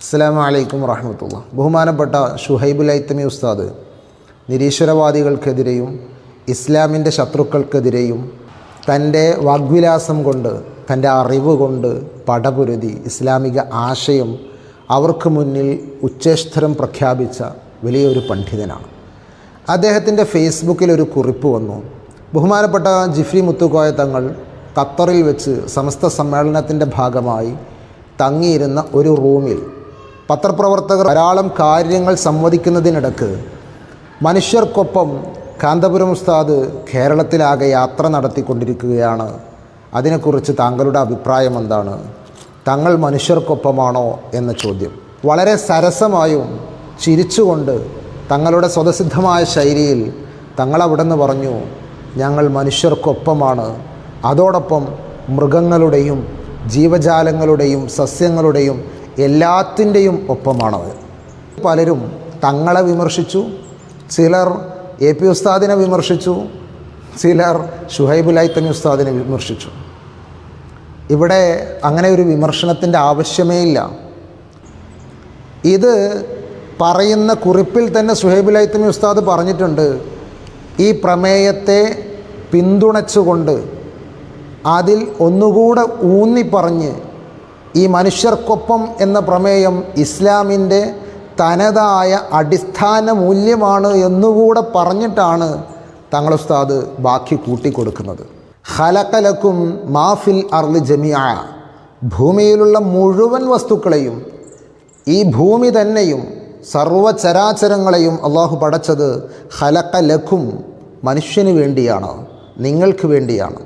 അസ്സാം വലൈക്കും വറഹമത്തുള്ള. ബഹുമാനപ്പെട്ട ഷുഹൈബുൽ ഐത്തമി ഉസ്താദ് നിരീശ്വരവാദികൾക്കെതിരെയും ഇസ്ലാമിന്റെ ശത്രുക്കൾക്കെതിരെയും തന്റെ വാഗ്വിലാസം കൊണ്ട് തന്റെ അറിവ് കൊണ്ട് പടപുരുതി ഇസ്ലാമിക ആശയം അവർക്ക് മുന്നിൽ ഉച്ചേഷ്ഠരം പ്രഖ്യാപിച്ച വലിയൊരു പണ്ഡിതനാണ്. അദ്ദേഹത്തിന്റെ ഫേസ്ബുക്കിൽ ഒരു കുറിപ്പ് വന്നു. ബഹുമാനപ്പെട്ട ജിഫ്രി മുത്തുക്കോയ തങ്ങൾ ഖത്തറിൽ വെച്ച് സമസ്ത സമ്മേളനത്തിന്റെ ഭാഗമായി തങ്ങിയിരുന്ന ഒരു റൂമിൽ പത്രപ്രവർത്തകർ ധാരാളം കാര്യങ്ങൾ സംവദിക്കുന്നതിനിടക്ക് മനുഷ്യർക്കൊപ്പം കാന്തപുരം ഉസ്താദ് കേരളത്തിലാകെ യാത്ര നടത്തിക്കൊണ്ടിരിക്കുകയാണ്. അതിനെക്കുറിച്ച് താങ്കളുടെ അഭിപ്രായം എന്താണ്? തങ്ങൾ മനുഷ്യർക്കൊപ്പമാണോ എന്ന ചോദ്യം. വളരെ സരസമായും ചിരിച്ചുകൊണ്ട് തങ്ങളുടെ സ്വതസിദ്ധമായ ശൈലിയിൽ തങ്ങൾ അവിടെ നിന്ന് പറഞ്ഞു ഞങ്ങൾ മനുഷ്യർക്കൊപ്പമാണ്. അതോടൊപ്പം മൃഗങ്ങളുടെയും ജീവജാലങ്ങളുടെയും സസ്യങ്ങളുടെയും എല്ലാത്തിന്റെയും ഒപ്പമാണത്. പലരും തങ്ങളെ വിമർശിച്ചു ചിലർ എ പി ഉസ്താദിനെ വിമർശിച്ചു ചിലർ ഷുഹൈബ് ഐത്തമി ഉസ്താദിനെ വിമർശിച്ചു. ഇവിടെ അങ്ങനെ ഒരു വിമർശനത്തിന്റെ ആവശ്യമേ ഇല്ല. ഇത് പറയുന്ന കുറിപ്പിൽ തന്നെ സുഹൈബ് ഐത്തമി ഉസ്താദ് പറഞ്ഞിട്ടുണ്ട് ഈ പ്രമേയത്തെ പിന്തുണച്ചുകൊണ്ട് അതിൽ ഒന്നുകൂടെ ഊന്നി പറഞ്ഞ് ഈ മനുഷ്യർക്കൊപ്പം എന്ന പ്രമേയം ഇസ്ലാമിന്റെ തനതായ അടിസ്ഥാന മൂല്യമാണ് എന്നുകൂടെ പറഞ്ഞിട്ടാണ് തങ്ങൾ ഉസ്താദ് ബാക്കി കൂട്ടിക്കൊടുക്കുന്നത്. ഹലക്കലക്കും മാഫിൽ അർലി ജമിയ ഭൂമിയിലുള്ള മുഴുവൻ വസ്തുക്കളെയും ഈ ഭൂമി തന്നെയും സർവചരാചരങ്ങളെയും അള്ളാഹു പടച്ചത് ഹലക്കലക്കും മനുഷ്യന് വേണ്ടിയാണ് നിങ്ങൾക്ക് വേണ്ടിയാണ്.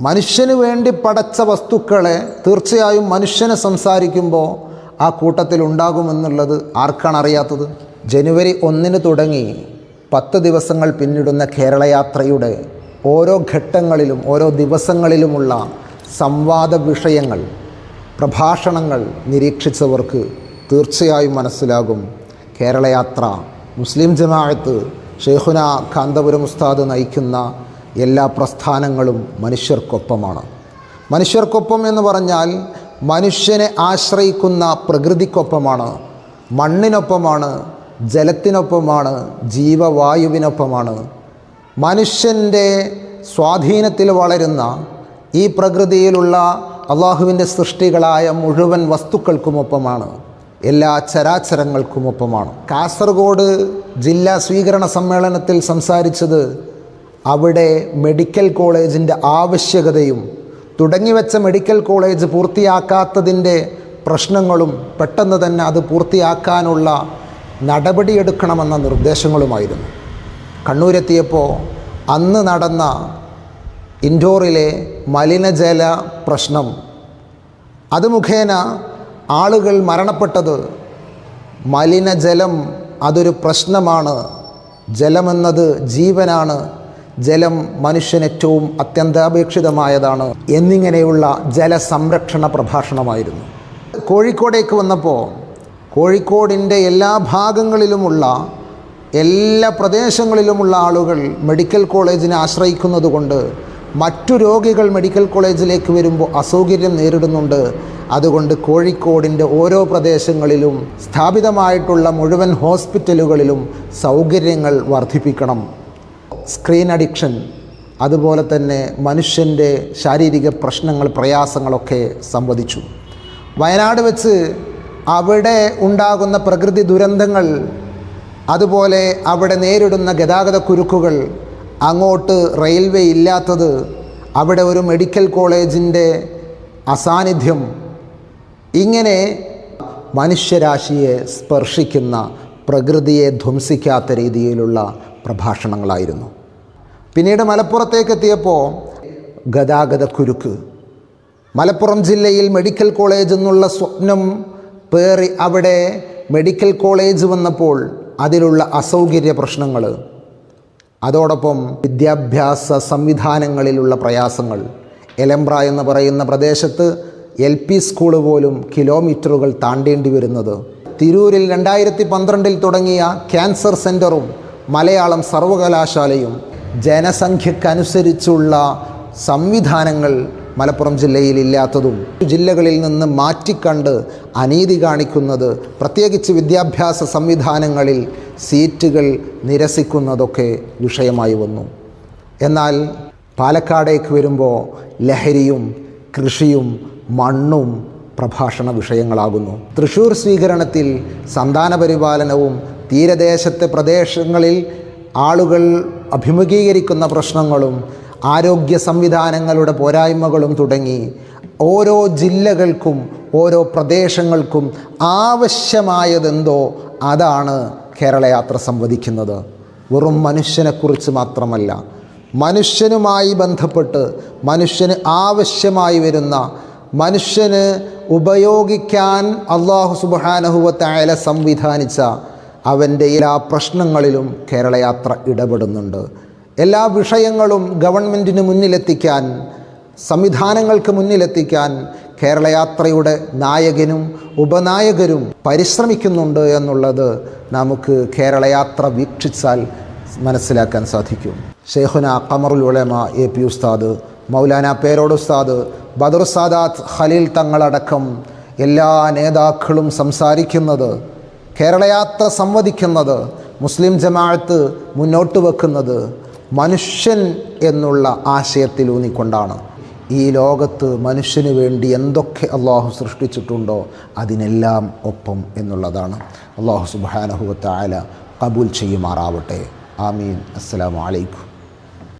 മനുഷ്യന് വേണ്ടി പടച്ച വസ്തുക്കളെ തീർച്ചയായും മനുഷ്യനെ സംസാരിക്കുമ്പോൾ ആ കൂട്ടത്തിൽ ഉണ്ടാകുമെന്നുള്ളത് ആർക്കാണ് അറിയാത്തത്? ജനുവരി ഒന്നിന് തുടങ്ങി പത്ത് ദിവസങ്ങൾ പിന്നിടുന്ന കേരളയാത്രയുടെ ഓരോ ഘട്ടങ്ങളിലും ഓരോ ദിവസങ്ങളിലുമുള്ള സംവാദ വിഷയങ്ങൾ പ്രഭാഷണങ്ങൾ നിരീക്ഷിച്ചവർക്ക് തീർച്ചയായും മനസ്സിലാകും. കേരളയാത്ര മുസ്ലിം ജമാഅത്ത് ഷെയ്ഖുന കാന്തപുരം ഉസ്താദ് നയിക്കുന്ന എല്ലാ പ്രസ്ഥാനങ്ങളും മനുഷ്യർക്കൊപ്പമാണ്. മനുഷ്യർക്കൊപ്പം എന്ന് പറഞ്ഞാൽ മനുഷ്യനെ ആശ്രയിക്കുന്ന പ്രകൃതിക്കൊപ്പമാണ് മണ്ണിനൊപ്പമാണ് ജലത്തിനൊപ്പമാണ് ജീവവായുവിനൊപ്പമാണ്. മനുഷ്യന്റെ സ്വാധീനത്തിൽ വളരുന്ന ഈ പ്രകൃതിയിലുള്ള അള്ളാഹുവിന്റെ സൃഷ്ടികളായ മുഴുവൻ വസ്തുക്കൾക്കുമൊപ്പമാണ് എല്ലാ ചരാചരങ്ങൾക്കുമൊപ്പമാണ്. കാസർഗോഡ് ജില്ലാ സ്വീകരണ സമ്മേളനത്തിൽ സംസാരിച്ചത് അവിടെ മെഡിക്കൽ കോളേജിന്റെ ആവശ്യകതയും തുടങ്ങിവെച്ച മെഡിക്കൽ കോളേജ് പൂർത്തിയാക്കാത്തതിന്റെ പ്രശ്നങ്ങളും പെട്ടെന്ന് തന്നെ അത് പൂർത്തിയാക്കാനുള്ള നടപടിയെടുക്കണമെന്ന നിർദ്ദേശങ്ങളുമായിരുന്നു. കണ്ണൂരെത്തിയപ്പോൾ അന്ന് നടന്ന ഇൻഡോറിലെ മലിനജല പ്രശ്നം. അത് മുഖേന ആളുകൾ മരണപ്പെട്ടത് മലിനജലം അതൊരു പ്രശ്നമാണ്. ജലമെന്നത് ജീവനാണ് ജലം മനുഷ്യൻ ഏറ്റവും അത്യന്താപേക്ഷിതമായതാണ് എന്നിങ്ങനെയുള്ള ജലസംരക്ഷണ പ്രഭാഷണമായിരുന്നു. കോഴിക്കോടേക്ക് വന്നപ്പോൾ കോഴിക്കോടിന്റെ എല്ലാ ഭാഗങ്ങളിലുമുള്ള എല്ലാ പ്രദേശങ്ങളിലുമുള്ള ആളുകൾ മെഡിക്കൽ കോളേജിനെ ആശ്രയിക്കുന്നതുകൊണ്ട് മറ്റു രോഗികൾ മെഡിക്കൽ കോളേജിലേക്ക് വരുമ്പോൾ അസൗകര്യം നേരിടുന്നുണ്ട്. അതുകൊണ്ട് കോഴിക്കോടിന്റെ ഓരോ പ്രദേശങ്ങളിലും സ്ഥാപിതമായിട്ടുള്ള മുഴുവൻ ഹോസ്പിറ്റലുകളിലും സൗകര്യങ്ങൾ വർദ്ധിപ്പിക്കണം. സ്ക്രീൻ അഡിക്ഷൻ അതുപോലെ തന്നെ മനുഷ്യന്റെ ശാരീരിക പ്രശ്നങ്ങൾ പ്രയാസങ്ങളൊക്കെ സംവദിച്ചു. വയനാട് വെച്ച് അവിടെ ഉണ്ടാകുന്ന പ്രകൃതി ദുരന്തങ്ങൾ അതുപോലെ അവിടെ നേരിടുന്ന ഗതാഗത കുരുക്കുകൾ അങ്ങോട്ട് റെയിൽവേ ഇല്ലാത്തത് അവിടെ ഒരു മെഡിക്കൽ കോളേജിന്റെ അസാന്നിധ്യം ഇങ്ങനെ മനുഷ്യരാശിയെ സ്പർശിക്കുന്ന പ്രകൃതിയെ ധ്വംസിക്കാത്ത രീതിയിലുള്ള പ്രഭാഷണങ്ങളായിരുന്നു. പിന്നീട് മലപ്പുറത്തേക്ക് എത്തിയപ്പോൾ ഗതാഗത കുരുക്ക്. മലപ്പുറം ജില്ലയിൽ മെഡിക്കൽ കോളേജ് എന്നുള്ള സ്വപ്നം പേറി അവിടെ മെഡിക്കൽ കോളേജ് വന്നപ്പോൾ അതിലുള്ള അസൗകര്യ പ്രശ്നങ്ങൾ അതോടൊപ്പം വിദ്യാഭ്യാസ സംവിധാനങ്ങളിലുള്ള പ്രയാസങ്ങൾ. എലംബ്ര എന്ന് പറയുന്ന പ്രദേശത്ത് എൽ പി സ്കൂൾ പോലും കിലോമീറ്ററുകൾ താണ്ടേണ്ടി വരുന്നത്. തിരൂരിൽ രണ്ടായിരത്തി പന്ത്രണ്ടിൽ തുടങ്ങിയ ക്യാൻസർ സെന്ററും മലയാളം സർവകലാശാലയും ജനസംഖ്യക്കനുസരിച്ചുള്ള സംവിധാനങ്ങൾ മലപ്പുറം ജില്ലയിൽ ഇല്ലാത്തതും ജില്ലകളിൽ നിന്ന് മാറ്റിക്കണ്ട് അനീതി കാണിക്കുന്നത് പ്രത്യേകിച്ച് വിദ്യാഭ്യാസ സംവിധാനങ്ങളിൽ സീറ്റുകൾ നിരസിക്കുന്നതൊക്കെ വിഷയമായി വന്നു. എന്നാൽ പാലക്കാടേക്ക് വരുമ്പോൾ ലഹരിയും കൃഷിയും മണ്ണും പ്രഭാഷണ വിഷയങ്ങളാകുന്നു. തൃശ്ശൂർ സ്വീകരണത്തിൽ സന്താന പരിപാലനവും തീരദേശത്തെ പ്രദേശങ്ങളിൽ ആളുകൾ അഭിമുഖീകരിക്കുന്ന പ്രശ്നങ്ങളും ആരോഗ്യ സംവിധാനങ്ങളുടെ പോരായ്മകളും തുടങ്ങി ഓരോ ജില്ലകൾക്കും ഓരോ പ്രദേശങ്ങൾക്കും ആവശ്യമായതെന്തോ അതാണ് കേരളയാത്ര സംവദിക്കുന്നത്. വെറും മനുഷ്യനെക്കുറിച്ച് മാത്രമല്ല മനുഷ്യനുമായി ബന്ധപ്പെട്ട് മനുഷ്യന് ആവശ്യമായി വരുന്ന മനുഷ്യന് ഉപയോഗിക്കാൻ അള്ളാഹു സുബാനഹുവത്തായ സംവിധാനിച്ച അവന്റെ എല്ലാ പ്രശ്നങ്ങളിലും കേരളയാത്ര ഇടപെടുന്നുണ്ട്. എല്ലാ വിഷയങ്ങളും ഗവൺമെന്റിന് മുന്നിലെത്തിക്കാൻ സംവിധാനങ്ങൾക്ക് മുന്നിലെത്തിക്കാൻ കേരളയാത്രയുടെ നായകനും ഉപനായകരും പരിശ്രമിക്കുന്നുണ്ട് എന്നുള്ളത് നമുക്ക് കേരളയാത്ര വീക്ഷിച്ചാൽ മനസ്സിലാക്കാൻ സാധിക്കും. ഷെയ്ഖുന കമറുൽ ഉലമ എ പി ഉസ്താദ് മൗലാന പേരോട് ഉസ്താദ് ബദർ സാദാത്ത് ഖലീൽ തങ്ങളടക്കം എല്ലാ നേതാക്കളും സംസാരിക്കുന്നത് കേരളയാത്ര സംവദിക്കുന്നത് മുസ്ലിം ജമാഅത്ത് മുന്നോട്ട് വെക്കുന്നത് മനുഷ്യൻ എന്നുള്ള ആശയത്തിലൂന്നിക്കൊണ്ടാണ് ഈ ലോകത്ത് മനുഷ്യന് വേണ്ടി എന്തൊക്കെ അള്ളാഹു സൃഷ്ടിച്ചിട്ടുണ്ടോ അതിനെല്ലാം ഒപ്പം എന്നുള്ളതാണ്. അള്ളാഹു സുബാനഹുവത്തായ കബൂൽ ചെയ്യുമാറാവട്ടെ. ആമീൻ. അസ്സലാമു അലൈക്കും.